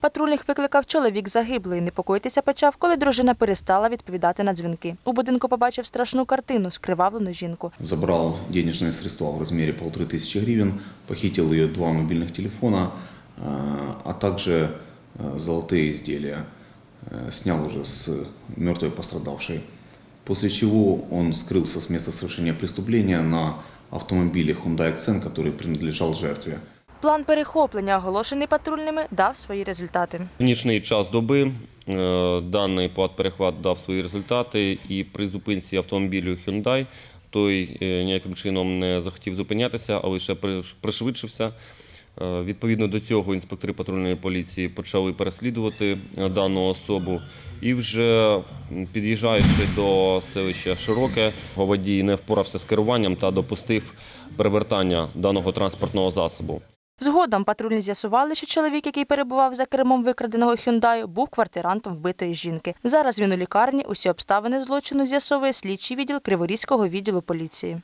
Патрульних викликав чоловік загиблий. Непокоїтися почав, коли дружина перестала відповідати на дзвінки. У будинку побачив страшну картину скривавлену жінку. Забрал денежные средства в размере полторы тысячи гривен, похитил ее два мобильных телефона, э, а также э, золотые изделия. Э, Снял уже с мертвой пострадавшей. После чего он скрылся с места совершения преступления на автомобиле Hyundai Accent, который принадлежал жертве. План перехоплення, оголошений патрульними, дав свої результати. В нічний час доби е, даний плат-перехват дав свої результати, і при зупинці автомобілю Hyundai той е, ніяким чином не захотів зупинятися, а лише пришвидшився. Е, Відповідно до цього інспектори патрульної поліції почали переслідувати дану особу. І вже під'їжджаючи до селища Широке, водій не впорався з керуванням та допустив перевертання даного транспортного засобу. Згодом патрульні з'ясували, що чоловік, який перебував за кермом викраденого «Хюндаю», був квартирантом вбитої жінки. Зараз він у лікарні. Усі обставини злочину з'ясовує слідчий відділ Криворізького відділу поліції.